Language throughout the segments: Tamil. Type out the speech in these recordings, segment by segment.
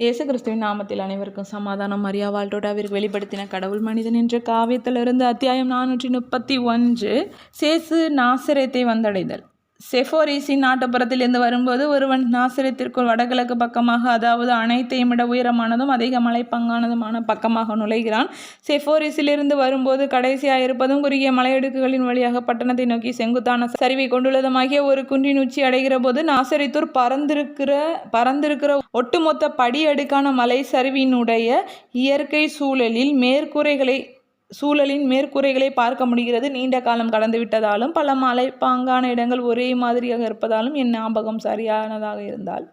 இயேசு கிறிஸ்துவின் நாமத்தில் அனைவருக்கும் சமாதானம். மரியா வால்டோடாவிற்கு வெளிப்படுத்தின கடவுள் மனிதன் என்ற காவியத்திலிருந்து அத்தியாயம் நானூற்றி முப்பத்தி ஒன்று சேசு நாசரேத்தை வந்தடைதல். செஃபோரிஸின் நாட்டுப்புறத்திலிருந்து வரும்போது ஒருவன் நாசரத்திற்குள் வடகிழக்கு பக்கமாக அதாவது அனைத்தையும் விட உயரமானதும் அதிக மலைப்பங்கானதுமான பக்கமாக நுழைகிறான். செஃபோரிஸிலிருந்து வரும்போது கடைசியாக இருப்பதும் குறுகிய மலையடுக்குகளின் வழியாக பட்டணத்தை நோக்கி செங்குத்தான சரிவை கொண்டுள்ளதுமாகிய ஒரு குன்றின் உச்சி அடைகிற போது நாசரித்தூர் பறந்திருக்கிற பறந்திருக்கிற ஒட்டுமொத்த படி அடுக்கான மலை சரிவினுடைய இயற்கை சூழலில் மேற்கூரைகளை சூழலின் மேற்கூரைகளை பார்க்க முடிகிறது. நீண்ட காலம் கடந்து விட்டதாலும் பல மலைப்பாங்கான இடங்கள் ஒரே மாதிரியாக இருப்பதாலும் என் ஞாபகம் சரியானதாக இருந்தால்.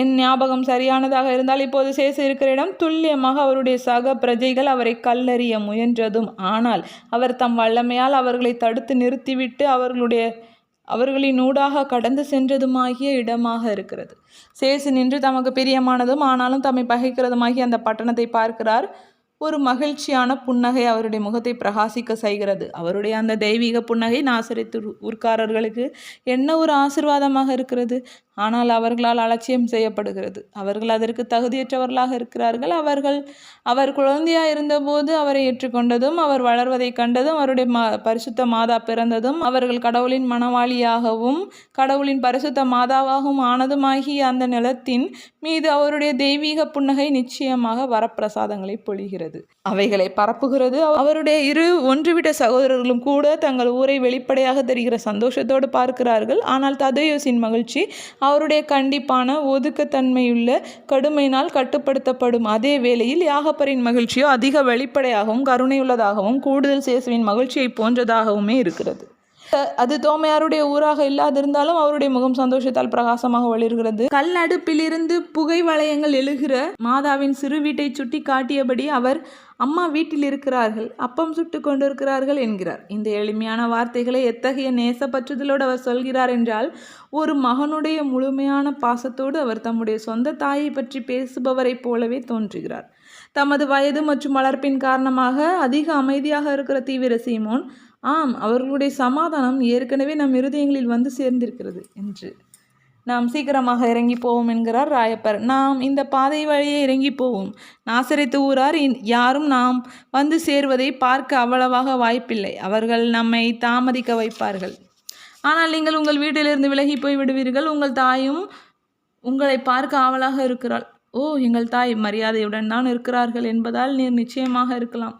என் ஞாபகம் சரியானதாக இருந்தால் இப்போது சேச இருக்கிற இடம் துல்லியமாக அவருடைய சக பிரஜைகள் அவரை கல்லறிய முயன்றதும். ஆனால் அவர் தம் வல்லமையால் அவர்களை தடுத்து நிறுத்திவிட்டு அவர்களுடைய அவர்களின் ஊடாக கடந்து சென்றதுமாகிய இடமாக இருக்கிறது. சேசு நின்று தமக்கு பிரியமானதும் ஆனாலும் தம்மை பகைக்கிறதுமாகிய அந்த பட்டணத்தை பார்க்கிறார். ஒரு மகிழ்ச்சியான புன்னகை அவருடைய முகத்தை பிரகாசிக்க செய்கிறது. அவருடைய அந்த தெய்வீக புன்னகை நாசரித்து ஊர்க்காரர்களுக்கு என்ன ஒரு ஆசிர்வாதமாக இருக்கிறது? ஆனால் அவர்களால் அலட்சியம் செய்யப்படுகிறது. அவர்கள் அதற்கு தகுதியற்றவர்களாக இருக்கிறார்கள். அவர்கள் அவர் குழந்தையாக இருந்தபோது அவரை ஏற்றுக்கொண்டதும் அவர் வளர்வதை கண்டதும் அவருடைய மா பரிசுத்த மாதா பிறந்ததும் அவர்கள் கடவுளின் மனவாளியாகவும் கடவுளின் பரிசுத்த மாதாவாகவும் ஆனதுமாகிய அந்த நிலத்தின் மீது அவருடைய தெய்வீக புன்னகை நிச்சயமாக வரப்பிரசாதங்களை பொழிகிறது. அவைகளை பரப்புகிறது. அவருடைய இரு ஒன்றுவிட்ட சகோதரர்களும் கூட தங்கள் ஊரை வெளிப்படையாக தெரிகிற சந்தோஷத்தோடு பார்க்கிறார்கள். ஆனால் ததையோசின் மகிழ்ச்சி அவருடைய கண்டிப்பான ஒதுக்கத்தன்மையுள்ள கடுமையினால் கட்டுப்படுத்தப்படும் அதே வேளையில் யாகப்பரின் மகிழ்ச்சியோ அதிக வெளிப்படையாகவும் கருணையுள்ளதாகவும் கூடுதல் சேசுவின் மகிழ்ச்சியை போன்றதாகவுமே இருக்கிறது. அது தோமையாருடைய ஊராக இல்லாதிருந்தாலும் அவருடைய முகம் சந்தோஷத்தால் பிரகாசமாக வளிர்கிறது. கல் அடுப்பிலிருந்து புகை வளையங்கள் எழுகிற மாதாவின் சிறு வீட்டை சுட்டி காட்டியபடி அவர் அம்மா வீட்டில் இருக்கிறார்கள் அப்பம் சுட்டு கொண்டிருக்கிறார்கள் என்கிறார். இந்த எளிமையான வார்த்தைகளை எத்தகைய நேசப்பற்றுதலோடு அவர் சொல்கிறார் என்றால் ஒரு மகனுடைய முழுமையான பாசத்தோடு அவர் தம்முடைய சொந்த தாயை பற்றி பேசுபவரைப் போலவே தோன்றுகிறார். தமது வயது மற்றும் வளர்ப்பின் காரணமாக அதிக அமைதியாக இருக்கிற தீவிர சீமோன் ஆம் அவர்களுடைய சமாதானம் ஏற்கனவே நம் இருதயங்களில் வந்து சேர்ந்திருக்கிறது என்று நாம் சீக்கிரமாக இறங்கி போவோம் என்கிறார் ராயப்பர். நாம் இந்த பாதை வழியே இறங்கி போவோம். நாசரித்து ஊரார் யாரும் நாம் வந்து சேர்வதை பார்க்க அவ்வளவாக வாய்ப்பில்லை. அவர்கள் நம்மை தாமதிக்க வைப்பார்கள். ஆனால் நீங்கள் உங்கள் வீட்டிலிருந்து விலகி போய் விடுவீர்கள். உங்கள் தாயும் உங்களை பார்க்க ஆவலாக இருக்கிறாள். ஓ எங்கள் தாய் மரியாதையுடன் தான் இருக்கிறார்கள் என்பதால் நீர் நிச்சயமாக இருக்கலாம்.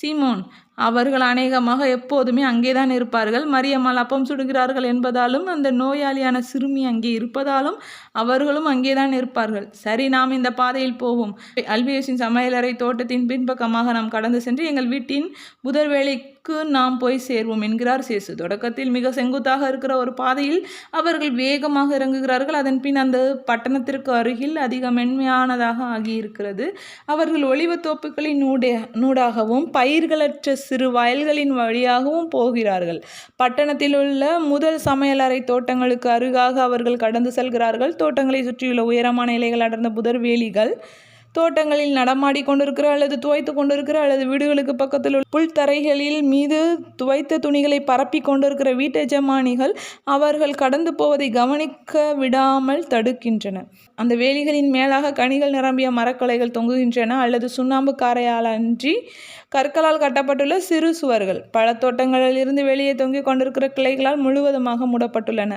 சீமோன் அவர்கள் அநேகமாக எப்போதுமே அங்கேதான் இருப்பார்கள். மரியம்மாள் அப்பம் சுடுகிறார்கள் என்பதாலும் அந்த நோயாளியான சிறுமி அங்கே இருப்பதாலும் அவர்களும் அங்கேதான் இருப்பார்கள். சரி நாம் இந்த பாதையில் போவோம். அல்பியஸின் சமையலறை தோட்டத்தின் பின்பக்கமாக நாம் கடந்து சென்று எங்கள் வீட்டின் புதர் வேலைக்கு நாம் போய் சேர்வோம் என்கிறார் சேசு. தொடக்கத்தில் மிக செங்குத்தாக இருக்கிற ஒரு பாதையில் அவர்கள் வேகமாக இறங்குகிறார்கள். அதன் பின் அந்த பட்டணத்திற்கு அருகில் அதிக மென்மையானதாக ஆகியிருக்கிறது. அவர்கள் ஒளிவு தோப்புகளின் நூடே நூடாகவும் பயிர்களற்ற சிறு வயல்களின் வழியாகவும் போகிறார்கள். பட்டணத்தில் உள்ள முதல் சமையலறை தோட்டங்களுக்கு அருகாக அவர்கள் கடந்து செல்கிறார்கள். தோட்டங்களை சுற்றியுள்ள உயரமான இலைகள் அடர்ந்த புதர் வேலிகள் தோட்டங்களில் நடமாடி கொண்டிருக்கிற அல்லது துவைத்து கொண்டிருக்கிற அல்லது வீடுகளுக்கு பக்கத்தில் உள்ள புல்தரைகளில் மீது துவைத்த துணிகளை பரப்பி கொண்டிருக்கிற வீட்டெஜமானிகள் அவர்கள் கடந்து போவதை கவனிக்க விடாமல் தடுக்கின்றன. அந்த வேலிகளின் மேலாக கனிகள் நிரம்பிய மரக்கலைகள் தொங்குகின்றன அல்லது சுண்ணாம்பு காரையால் அன்றி கற்களால் கட்டப்பட்டுள்ள சிறு சுவர்கள். பழத்தோட்டங்களிலிருந்து வெளியே தொங்கிக் கொண்டிருக்கிற கிளைகளால் முழுவதுமாக மூடப்பட்டுள்ளன.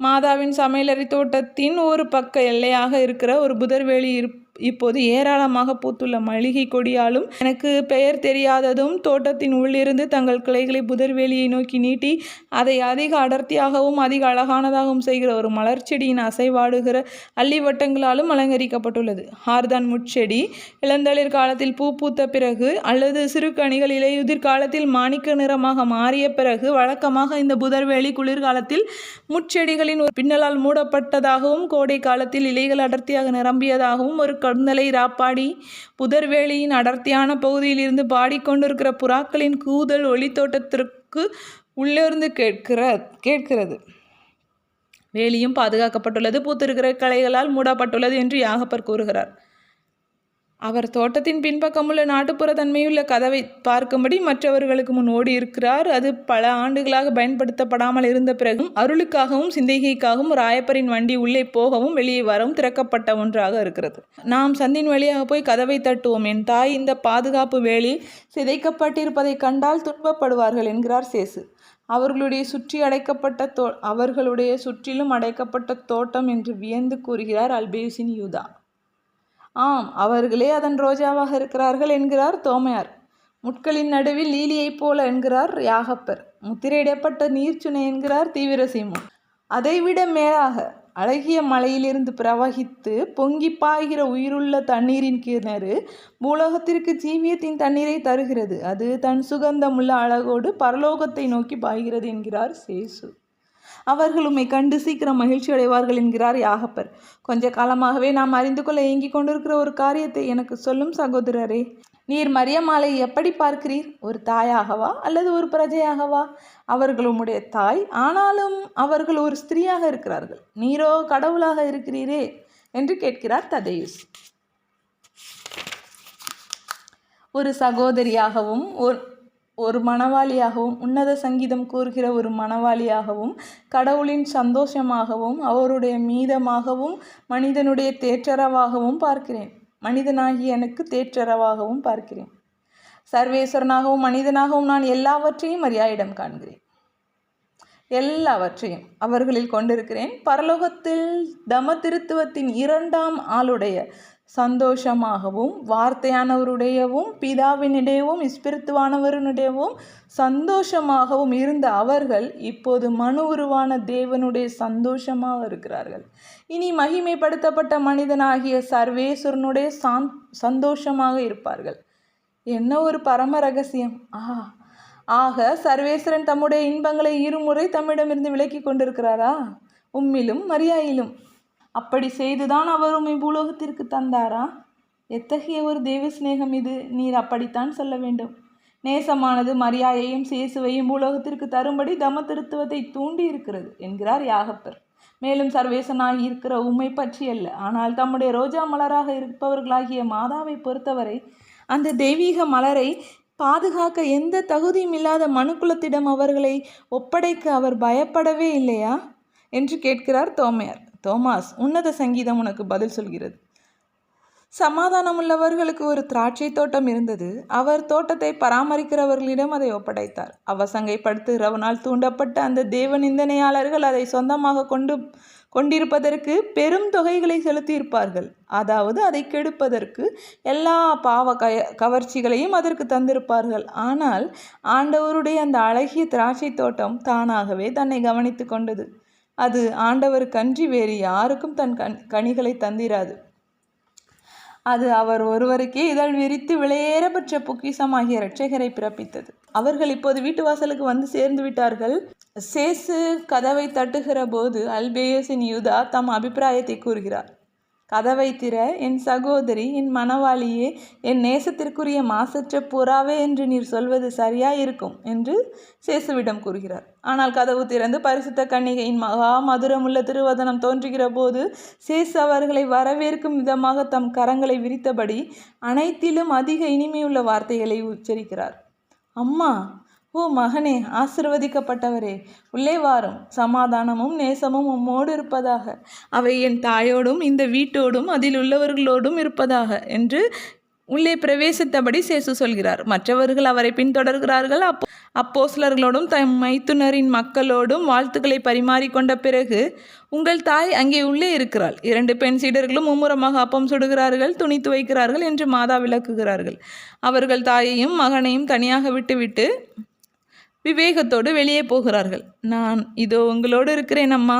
மாதாவின் சமையலறை தோட்டத்தின் ஒரு பக்க எல்லையாக இருக்கிற ஒரு புதர்வேலி இப்போது ஏராளமாக பூத்துள்ள மளிகை கொடியாலும் எனக்கு பெயர் தெரியாததும் தோட்டத்தின் உள்ளிருந்து தங்கள் கிளைகளை புதர்வேலியை நோக்கி நீட்டி அதை அதிக அடர்த்தியாகவும் அதிக அழகானதாகவும் செய்கிற ஒரு மலர்ச்செடியின் அசைவாடுகிற அள்ளிவட்டங்களாலும் அலங்கரிக்கப்பட்டுள்ளது. ஹார்தான் முட்செடி இளந்தளிர் காலத்தில் பூ பூத்த பிறகு அல்லது சிறு கனிகள் இலையுதிர் காலத்தில் மாணிக்க நிறமாக மாறிய பிறகு வழக்கமாக இந்த புதர்வேலி குளிர்காலத்தில் முட்செடிகளின் ஒரு பின்னலால் மூடப்பட்டதாகவும் கோடை காலத்தில் இலைகள் அடர்த்தியாக நிரம்பியதாகவும் ஒரு கருந்தலை ராப்பாடி புதர்வேலியின் அடர்த்தியான பகுதியில் இருந்து பாடிக்கொண்டிருக்கிற புறாக்களின் கூதல் ஒளித்தோட்டத்திற்கு உள்ளிருந்து கேட்கிற கேட்கிறது. வேலியும் பாதுகாக்கப்பட்டுள்ளது. பூத்திருக்கிற கலைகளால் மூடப்பட்டுள்ளது என்று யாகப்பர் கூறுகிறார். அவர் தோட்டத்தின் பின்பக்கமுள்ள நாட்டுப்புற தன்மையுள்ள கதவை பார்க்கும்படி மற்றவர்களுக்கு முன் ஓடி இருக்கிறார் அது பல ஆண்டுகளாக பயன்படுத்தப்படாமல் இருந்த பிறகும் அருளுக்காகவும் சிந்தைகைக்காகவும் ராயப்பரின் வண்டி உள்ளே போகவும் வெளியே வரவும் திறக்கப்பட்ட ஒன்றாக இருக்கிறது. நாம் சந்தின் வழியாக போய் கதவை தட்டுவோம். என் தாய் இந்த பாதுகாப்பு வேலி சிதைக்கப்பட்டிருப்பதைக் கண்டால் துன்பப்படுவார்கள் என்கிறார் சேசு. அவர்களுடைய சுற்றி அடைக்கப்பட்ட தோ அவர்களுடைய சுற்றிலும் அடைக்கப்பட்ட தோட்டம் என்று வியந்து கூறுகிறார் அல்பேசின் யூதா. ஆம் அவர்களே அதன் ரோஜாவாக இருக்கிறார்கள் என்கிறார் தோமையார். முட்களின் நடுவில் லீலியைப் போல என்கிறார் யாகப்பர். முத்திரையிடப்பட்ட நீர்ச்சுனை என்கிறார் தீவிரசீமு அதைவிட மேலாக அழகிய மலையிலிருந்து பிரவகித்து பொங்கி பாய்கிற உயிருள்ள தண்ணீரின் கிணறு பூலோகத்திற்கு ஜீவியத்தின் தண்ணீரை தருகிறது. அது தன் சுகந்தமுள்ள அழகோடு பரலோகத்தை நோக்கி பாய்கிறது என்கிறார் சேசு. அவர்கள் உம்மை கண்டு சீக்கிரம் மகிழ்ச்சி அடைவார்கள் என்கிறார் யாகப்பர். கொஞ்ச காலமாகவே நாம் அறிந்து கொள்ள ஏங்கிக் கொண்டிருக்கிற ஒரு காரியத்தை எனக்கு சொல்லும் சகோதரரே நீர் மரியமாலை எப்படி பார்க்கிறீர்? ஒரு தாயாகவா அல்லது ஒரு பிரஜையாகவா? அவர்கள் உம்முடைய தாய் ஆனாலும் அவர்கள் ஒரு ஸ்திரீயாக இருக்கிறார்கள். நீரோ கடவுளாக இருக்கிறீரே என்று கேட்கிறார் ததேயுஸ். ஒரு சகோதரியாகவும் ஒரு ஒரு மணவாளியாகவும் உன்னத சங்கீதம் கூறுகிற ஒரு மணவாளியாகவும் கடவுளின் சந்தோஷமாகவும் அவருடைய மீதமாகவும் மனிதனுடைய தேற்றரவாகவும் பார்க்கிறேன். மனிதனாகி எனக்கு தேற்றரவாகவும் பார்க்கிறேன். சர்வேஸ்வரனாகவும் மனிதனாகவும் நான் எல்லாவற்றையும் மரியாயிடம் காண்கிறேன். எல்லாவற்றையும் அவர்களில் கொண்டிருக்கிறேன். பரலோகத்தில் தம திருத்துவத்தின் இரண்டாம் ஆளுடைய சந்தோஷமாகவும் வார்த்தையானவருடையவும் பிதாவினிடையவும் இஸ்பிரித்துவானவருடையவும் சந்தோஷமாகவும் இருந்த அவர்கள் இப்போது மனு உருவான தேவனுடைய சந்தோஷமாக இருக்கிறார்கள். இனி மகிமைப்படுத்தப்பட்ட மனிதனாகிய சர்வேஸ்வரனுடைய சாந் சந்தோஷமாக இருப்பார்கள். என்ன ஒரு பரம ரகசியம்? ஆ ஆக சர்வேஸ்வரன் தம்முடைய இன்பங்களை இருமுறை தம்மிடமிருந்து விலக்கி கொண்டிருக்கிறாரா? உம்மிலும் மரியாயிலும். அப்படி செய்துதான் அவர் உண்மை பூலோகத்திற்கு தந்தாரா? எத்தகைய ஒரு தெய்வ சிநேகம் இது? நீர் அப்படித்தான் சொல்ல வேண்டும். நேசமானது மரியாயையும் சேசுவையும் பூலோகத்திற்கு தரும்படி தம திருத்துவத்தை தூண்டி இருக்கிறது என்கிறார் யாகப்பர். மேலும் சர்வேசனாகி இருக்கிற உண்மை பற்றி அல்ல. ஆனால் தம்முடைய ரோஜா மலராக இருப்பவர்களாகிய மாதாவை பொறுத்தவரை அந்த தெய்வீக மலரை பாதுகாக்க எந்த தகுதியும் இல்லாத மனுக்குலத்திடம் அவர்களை ஒப்படைக்க அவர் பயப்படவே இல்லையா? என்று கேட்கிறார் தோமையார். தோமாஸ் உன்னத சங்கீதம் உனக்கு பதில் சொல்கிறது. சமாதானமுள்ளவர்களுக்கு ஒரு திராட்சை தோட்டம் இருந்தது. அவர் தோட்டத்தை பராமரிக்கிறவர்களிடம் அதை ஒப்படைத்தார். அவசங்கைப்படுத்துகிறவனால் தூண்டப்பட்ட அந்த தேவ நிந்தனையாளர்கள் அதை சொந்தமாக கொண்டு கொண்டிருப்பதற்கு பெரும் தொகைகளை செலுத்தியிருப்பார்கள். அதாவது அதை கெடுப்பதற்கு எல்லா பாவ கய கவர்ச்சிகளையும் அதற்கு தந்திருப்பார்கள். ஆனால் ஆண்டவருடைய அந்த அழகிய திராட்சை தோட்டம் தானாகவே தன்னை கவனித்து கொண்டது. அது ஆண்டவருக்கன்றி வேறு யாருக்கும் தன் கண் கனிகளை தந்திராது. அது அவர் ஒருவருக்கே இதழ் விரித்து விளையேறபட்ச பொக்கிசமாகிய இரட்சகரை பிறப்பித்தது. அவர்கள் இப்போது வீட்டு வாசலுக்கு வந்து சேர்ந்து விட்டார்கள். சேசு கதவை தட்டுகிற போது அல்பேயஸின் யூதா தம் அபிப்பிராயத்தை கூறுகிறார். கதவை திற என் சகோதரி என் மணவாளியே என் நேசத்திற்குரிய மாசற்ற புறாவே என்று நீர் சொல்வது சரியாயிருக்கும் என்று சேசுவிடம் கூறுகிறார். ஆனால் கதவு திறந்து பரிசுத்த கன்னிகையின் மகா மதுரமுள்ள திருவதனம் தோன்றுகிற போது சேசு அவர்களை வரவேற்கும் விதமாக தம் கரங்களை விரித்தபடி அனைத்திலும் அதிக இனிமையுள்ள வார்த்தைகளை உச்சரிக்கிறார். அம்மா ஓ மகனே ஆசிர்வதிக்கப்பட்டவரே உள்ளே வாரும். சமாதானமும் நேசமும் உம்மோடு இருப்பதாக. அவை என் தாயோடும் இந்த வீட்டோடும் அதில் உள்ளவர்களோடும் இருப்பதாக என்று உள்ளே பிரவேசித்தபடி சேசு சொல்கிறார். மற்றவர்கள் அவரை பின்தொடர்கிறார்கள். அப்போ அப்போஸ்லர்களோடும் தம் மைத்துனரின் மக்களோடும் வாழ்த்துக்களை பரிமாறிக்கொண்ட பிறகு உங்கள் தாய் அங்கே உள்ளே இருக்கிறாள். இரண்டு பெண் சீடர்களும் மும்முரமாக அப்பம் சுடுகிறார்கள் துணி துவைக்கிறார்கள் என்று மாதா விளக்குகிறார்கள். அவர்கள் தாயையும் மகனையும் தனியாக விட்டுவிட்டு விவேகத்தோடு வெளியே போகிறார்கள். நான் இதோ உங்களோடு இருக்கிறேன் அம்மா.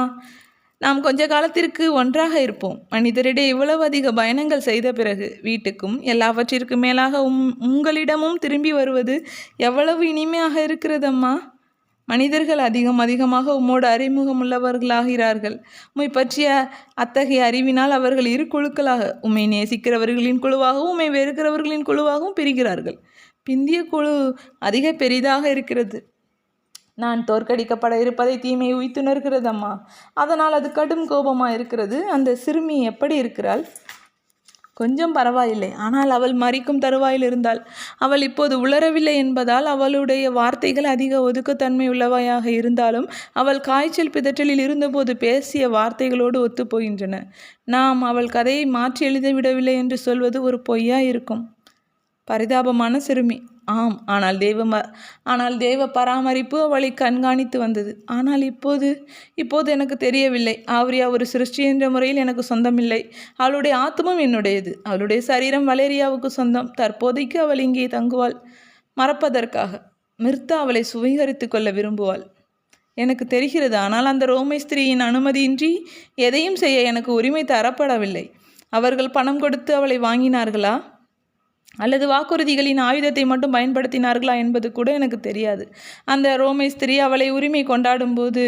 நாம் கொஞ்ச காலத்திற்கு ஒன்றாக இருப்போம். மனிதரிடையே இவ்வளவு அதிக பயணங்கள் செய்த பிறகு வீட்டுக்கும் எல்லாவற்றிற்கும் மேலாக உம் உங்களிடமும் திரும்பி வருவது எவ்வளவு இனிமையாக இருக்கிறதம்மா மனிதர்கள் அதிகம் அதிகமாக உம்மோடு அறிமுகம் உள்ளவர்களாகிறார்கள். உம்மை பற்றிய அத்தகைய அறிவினால் அவர்கள் இரு குழுக்களாக உம்மை நேசிக்கிறவர்களின் குழுவாகவும் உம்மை வெறுக்கிறவர்களின் குழுவாகவும் பிரிகிறார்கள். பிந்திய குழு அதிக பெரிதாக இருக்கிறது. நான் தோற்கடிக்கப்பட இருப்பதை தீமை உய்த்துணர்கிறதம்மா அதனால் அது கடும் கோபமாக இருக்கிறது. அந்த சிறுமி எப்படி இருக்கிறாள்? கொஞ்சம் பரவாயில்லை. ஆனால் அவள் மறிக்கும் தருவாயில் இருந்தாள். அவள் இப்போது உளரவில்லை என்பதால் அவளுடைய வார்த்தைகள் அதிக ஒதுக்கத்தன்மை உள்ளவையாக இருந்தாலும் அவள் காய்ச்சல் பிதற்றலில் இருந்தபோது பேசிய வார்த்தைகளோடு ஒத்துப்போகின்றன. நாம் அவள் கதையை மாற்றி எழுதிவிடவில்லை என்று சொல்வது ஒரு பொய்யா இருக்கும் பரிதாபமான சிறுமி. ஆம் ஆனால் தெய்வ ஆனால் தெய்வ பராமரிப்பு அவளை கண்காணித்து வந்தது. ஆனால் இப்போது இப்போது எனக்கு தெரியவில்லை. ஆவரியா ஒரு சிருஷ்டி என்ற முறையில் எனக்கு சொந்தமில்லை. அவளுடைய ஆத்மம் என்னுடையது. அவளுடைய சரீரம் வலேரியாவுக்கு சொந்தம். தற்போதைக்கு அவள் இங்கே தங்குவாள். மறப்பதற்காக. மிர்தா அவளை சுவீகரித்து கொள்ள விரும்புவாள். எனக்கு தெரிகிறது ஆனால் அந்த ரோமை ஸ்திரீயின் அனுமதியின்றி எதையும் செய்ய எனக்கு உரிமை தரப்படவில்லை. அவர்கள் பணம் கொடுத்து அவளை வாங்கினார்களா? அல்லது வாக்குறுதிகளின் ஆயுதத்தை மட்டும் பயன்படுத்தினார்களா என்பது கூட எனக்கு தெரியாது. அந்த ரோமை ஸ்திரீ அவளை உரிமை கொண்டாடும்போது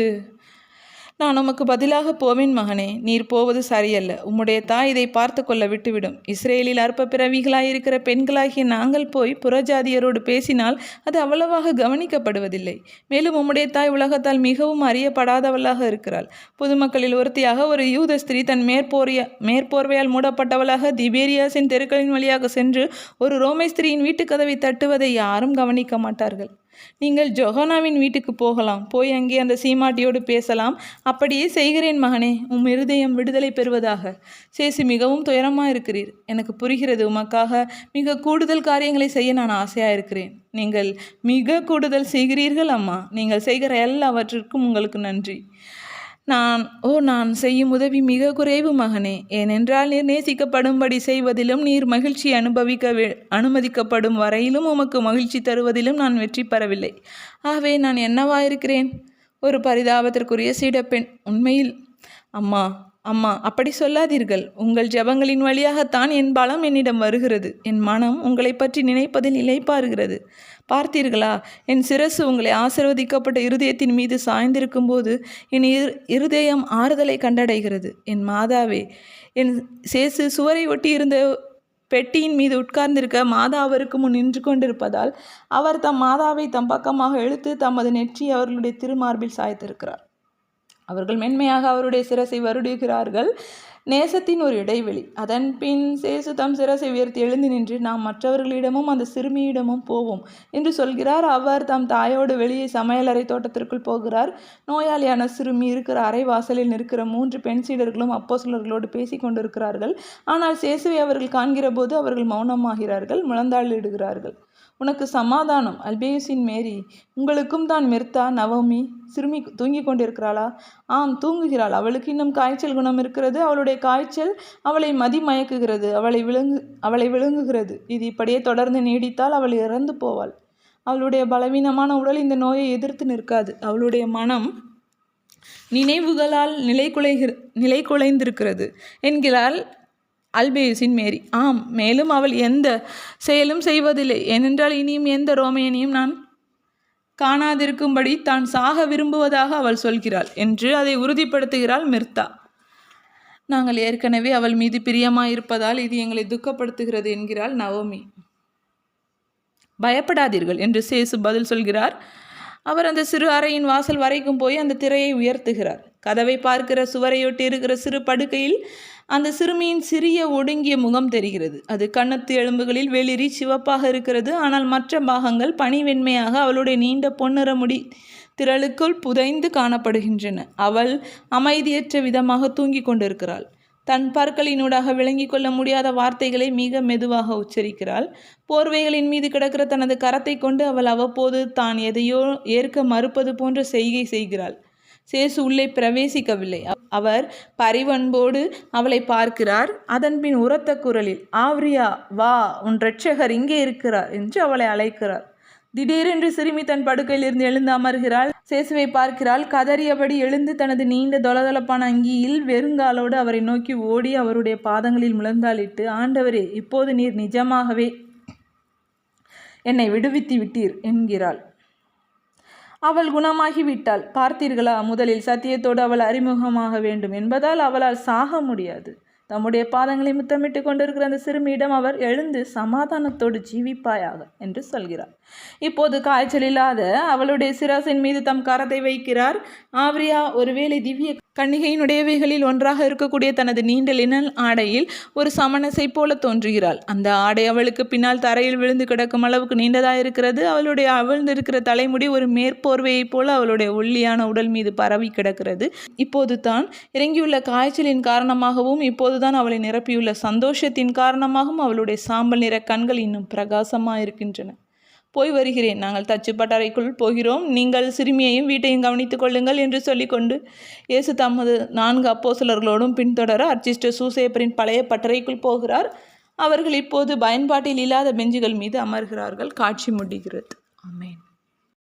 நான் உமக்கு பதிலாக போவேன் மகனே நீர் போவது சரியல்ல. உம்முடைய தாய் இதை பார்த்து கொள்ள விட்டுவிடும். இஸ்ரேலில் அற்ப பிறவிகளாயிருக்கிற பெண்களாகிய நாங்கள் போய் புறஜாதியரோடு பேசினால் அது அவ்வளவாக கவனிக்கப்படுவதில்லை. மேலும் உம்முடைய தாய் உலகத்தால் மிகவும் அறியப்படாதவளாக இருக்கிறாள். பொதுமக்களில் ஒருத்தியாக ஒரு யூத ஸ்திரீ தன் மேற்போரிய மேற்போர்வையால் மூடப்பட்டவளாக திபேரியாஸின் தெருக்களின் வழியாக சென்று ஒரு ரோமை ஸ்திரீயின் வீட்டுக் கதவை தட்டுவதை யாரும் கவனிக்க மாட்டார்கள். நீங்கள் ஜொஹானாவின் வீட்டுக்கு போகலாம். போய் அங்கே அந்த சீமாட்டியோடு பேசலாம். அப்படியே செய்கிறேன் மகனே. உம் இருதயம் விடுதலை பெறுவதாக. சேசி மிகவும் துயரமாக இருக்கிறீர். எனக்கு புரிகிறது. உமக்காக மிக கூடுதல் காரியங்களை செய்ய நான் ஆசையாக இருக்கிறேன். நீங்கள் மிக கூடுதல் செய்கிறீர்கள் அம்மா. நீங்கள் செய்கிற எல்லாவற்றிற்கும் உங்களுக்கு நன்றி. நான் ஓ நான் செய்யும் உதவி மிக குறைவு மகனே. ஏனென்றால் நீர் நேசிக்கப்படும்படி செய்வதிலும் நீர் மகிழ்ச்சி அனுபவிக்க அனுமதிக்கப்படும் வரையிலும் உமக்கு மகிழ்ச்சி தருவதிலும் நான் வெற்றி பெறவில்லை. ஆகவே நான் என்னவாயிருக்கிறேன்? ஒரு பரிதாபத்திற்குரிய சீடப்பெண். உண்மையில் அம்மா அம்மா அப்படி சொல்லாதீர்கள். உங்கள் ஜெபங்களின் வழியாகத்தான் என் பலம் என்னிடம் வருகிறது. என் மனம் உங்களை பற்றி நினைப்பதில் இலைப்பாருகிறது பார்த்தீர்களா? என் சிரசு உங்களை ஆசிர்வதிக்கப்பட்ட இருதயத்தின் மீது சாய்ந்திருக்கும் போது என் இரு இருதயம் ஆறுதலை கண்டடைகிறது. என் மாதாவே என் சேசு சுவரை ஒட்டி இருந்த பெட்டியின் மீது உட்கார்ந்திருக்க மாதா அவருக்கு முன் நின்று கொண்டிருப்பதால் அவர் தம் மாதாவை தம் பக்கமாக இழுத்து தமது நெற்றி அவர்களுடைய திருமார்பில் சாய்த்திருக்கிறார். அவர்கள் மென்மையாக அவருடைய சிரசை வருடுகிறார்கள். நேசத்தின் ஒரு இடைவெளி. அதன் பின் சேசு தம் சிரசை உயர்த்தி எழுந்து நின்று நாம் மற்றவர்களிடமும் அந்த சிறுமியிடமும் போவோம் என்று சொல்கிறார். அவர் தம் தாயோடு வெளியே சமையலறை தோட்டத்திற்குள் போகிறார். நோயாளியான சிறுமி இருக்கிற அறை வாசலில் நிற்கிற மூன்று பெண் சீடர்களும் அப்போஸ்தலர்களோடு பேசி கொண்டிருக்கிறார்கள். ஆனால் சேசுவை அவர்கள் காண்கிற போது அவர்கள் மௌனமாகிறார்கள் முழந்தாளிடுகிறார்கள். உனக்கு சமாதானம். அல்பேயுசின் மேரி உங்களுக்கும் தான் மெர்த்தா நவமி. சிறுமி தூங்கிக் கொண்டிருக்கிறாளா? ஆம் தூங்குகிறாள். அவளுக்கு இன்னும் காய்ச்சல் குணம் இருக்கிறது. அவளுடைய காய்ச்சல் அவளை மதிமயக்குகிறது அவளை விழுங்கு அவளை விழுங்குகிறது. இது இப்படியே தொடர்ந்து நீடித்தால் அவள் இறந்து போவாள். அவளுடைய பலவீனமான உடல் இந்த நோயை எதிர்த்து நிற்காது. அவளுடைய மனம் நினைவுகளால் நிலை குலைகிற நிலை குலைந்திருக்கிறது என்கிறாள் அல்பேயுசின் மேரி. ஆம் மேலும் அவள் எந்த செயலும் செய்வதில்லை. ஏனென்றால் இனியும் எந்த ரோமையனையும் நான் காணாதிருக்கும்படி தான் சாக விரும்புவதாக அவள் சொல்கிறாள் என்று அதை உறுதிப்படுத்துகிறாள் மிர்தா நாங்கள் ஏற்கனவே அவள் மீது பிரியமாயிருப்பதால் இது எங்களை துக்கப்படுத்துகிறது என்கிறாள் நவோமி. பயப்படாதீர்கள் என்று சேசு பதில் சொல்கிறார். அவர் அந்த சிறு அறையின் வாசல் வரைக்கும் போய் அந்த திரையை உயர்த்துகிறார். கதவை பார்க்கிற சுவரையொட்டி இருக்கிற சிறு படுக்கையில் அந்த சிறுமியின் சிறிய ஒடுங்கிய முகம் தெரிகிறது. அது கண்ணத்து எலும்புகளில் வெளிரி சிவப்பாக இருக்கிறது. ஆனால் மற்ற பாகங்கள் பனிவெண்மையாக அவளுடைய நீண்ட பொன்னிற முடி திரளுக்குள் புதைந்து காணப்படுகின்றன. அவள் அமைதியற்ற விதமாக தூங்கிக் கொண்டிருக்கிறாள். தன் பற்களினூடாக விளங்கிக் கொள்ள முடியாத வார்த்தைகளை மிக மெதுவாக உச்சரிக்கிறாள். போர்வைகளின் மீது கிடக்கிற தனது கரத்தை கொண்டு அவள் அவ்வப்போது தான் எதையோ ஏற்க மறுப்பது போன்ற செய்கை செய்கிறாள். சேசு உள்ளே பிரவேசிக்கவில்லை. அவர் பரிவன்போடு அவளை பார்க்கிறார். அதன்பின் உரத்த குரலில் ஆவ்ரியா வா உன் ரட்சகர் இங்கே இருக்கிறார் என்று அவளை அழைக்கிறார். திடீரென்று சிறுமி தன் படுக்கையிலிருந்து எழுந்து அமர்கிறாள். சேசுவை பார்க்கிறாள். கதறியபடி எழுந்து தனது நீண்ட தொலதொலப்பான அங்கியில் வெறுங்காலோடு அவரை நோக்கி ஓடி அவருடைய பாதங்களில் முழந்தாளிட்டு ஆண்டவரே இப்போது நீர் நிஜமாகவே என்னை விடுவித்து விட்டீர் என்கிறாள். அவள் குணமாகிவிட்டாள். பார்த்தீர்களா? முதலில் சத்தியத்தோடு அவள் அறிமுகமாக வேண்டும் என்பதால் அவளால் சாக முடியாது. தம்முடைய பாதங்களை முத்தமிட்டு கொண்டிருக்கிற அந்த சிறுமியிடம் அவர் எழுந்து சமாதானத்தோடு ஜீவிப்பாயாக என்று சொல்கிறார். இப்போது காய்ச்சல் இல்லாத அவளுடைய சிராசின் மீது தம் கரத்தை வைக்கிறார். ஆவ்ரியா ஒருவேளை திவ்ய கன்னிகையினுடையவைகளில் ஒன்றாக இருக்கக்கூடிய தனது நீண்ட லினல் ஆடையில் ஒரு சமணசை போல தோன்றுகிறாள். அந்த ஆடை அவளுக்கு பின்னால் தரையில் விழுந்து கிடக்கும் அளவுக்கு நீண்டதாக இருக்கிறது அவளுடைய அவிழ்ந்திருக்கிற தலைமுடி ஒரு மேற்போர்வையைப் போல அவளுடைய ஒல்லியான உடல் மீது பரவி கிடக்கிறது. இப்போது தான் இறங்கியுள்ள காய்ச்சலின் காரணமாகவும் இப்போது அப்போதுதான் அவளை நிரப்பியுள்ள சந்தோஷத்தின் காரணமாகவும் அவளுடைய சாம்பல் நிற கண்கள் இன்னும் பிரகாசமாக இருக்கின்றன போய் வருகிறேன். நாங்கள் தச்சு பட்டறைக்குள் போகிறோம். நீங்கள் சிறுமியையும் வீட்டையும் கவனித்துக் கொள்ளுங்கள் என்று சொல்லிக்கொண்டு இயேசு தமது நான்கு அப்போசலர்களோடும் பின்தொடர அர்ச்சிஸ்டர் சூசேப்பரின் பழைய பட்டறைக்குள் போகிறார். அவர்கள் இப்போது பயன்பாட்டில் இல்லாத பெஞ்சுகள் மீது அமர்கிறார்கள். காட்சி முடிகிறது. அமேன்